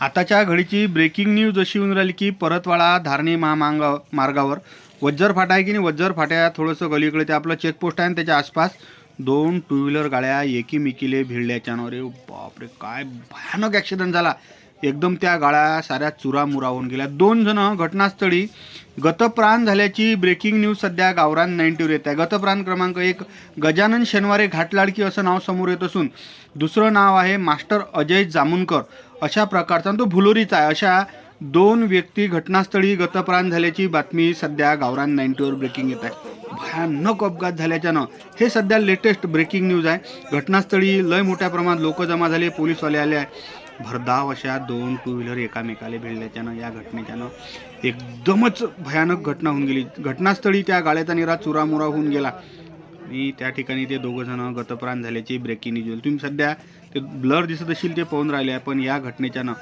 आताच्या घडीची breaking news अशी येऊन राहिली की परतवाडा धारणी महामार्गा मार्गावर. वज्जर फाटा आहे की नाही? वज्जर फाट्या थोडंसं गलीकडे ते आपलं चेकपोस्ट आहे आणि त्याच्या आसपास दोन टू व्हीलर गाड्या एकीमेकीले भिडल्याच्यानं अरे बापरे काय भयानक ॲक्सिडेंट झाला. एकदम त्या गाळा साऱ्या चुरामुरा होऊन गेल्या. दोन जण घटनास्थळी गतप्राण झाल्याची ब्रेकिंग न्यूज सध्या गावरान नाईन्टीवर येत आहे. गतप्राण क्रमांक एक गजानन शनिवारे घाटलाडकी असं नाव समोर येत असून दुसरं नाव आहे मास्टर अजय जामुनकर. अशा प्रकारचा आणि तो भुलोरीचा आहे. अशा दोन व्यक्ती घटनास्थळी गतप्राण झाल्याची बातमी सध्या गावरान नाईन्टीवर ब्रेकिंग येत आहे. भयानक अपघात झाल्याच्यानं हे सध्या लेटेस्ट ब्रेकिंग न्यूज आहे. घटनास्थळी लय मोठ्या प्रमाणात लोक जमा झाले पोलीसवाले आले आहे. भरधाव अशा दोन टू व्हीलर एकामेकाला भिडल्याच्यानं या घटनेच्यानं एकदमच भयानक घटना होऊन गेली. घटनास्थळी त्या गाड्याचा निरा चुरामुरा होऊन गेला. आणि त्या ठिकाणी ते दोघं जण गतप्राण झाल्याची ब्रेकिंग न्यूज होईल. तुम्ही सध्या ते ब्लर दिसत असेल ते पाहून राहिले आहे. पण या घटनेच्यानं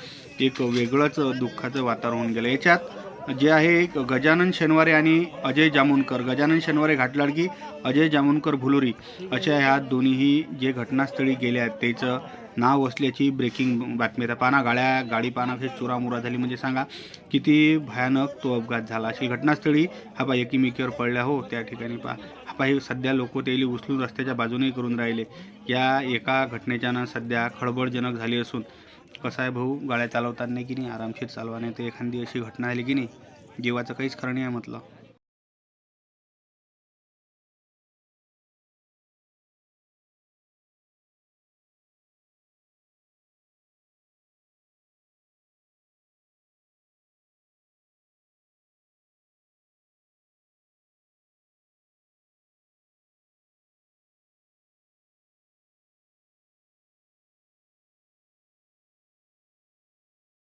एक वेगळंच दुःखाचं वातावरण होऊन गेलं. याच्यात जे आहे एक गजानन शनिवारे आणि अजय जामुनकर. गजानन शनिवारे घाटलाडकी अजय जामुनकर भुलोरी अशा ह्या दोन्हीही जे घटनास्थळी गेल्या आहेत त्याचं नाव असल्याची ब्रेकिंग बातमी आता पाना गाड्या गाडी पाना हे चुरामुरा झाली. म्हणजे सांगा किती भयानक तो अपघात झाला. अशी घटनास्थळी हा पा एकीमेकीवर पडल्या. हो त्या ठिकाणी पा हा पा हे सध्या लोक त्याला उचलून रस्त्याच्या बाजूने करून राहिले. या एका घटनेच्यानं सध्या खळबळजनक झाली असून कसं आहे भाऊ? गाड्या चालवताना की नाही? आरामशीर चालवा नाही तर एखादी अशी घटना झाली की नाही? जीवाचं काहीच खरं नाही आहे म्हटलं.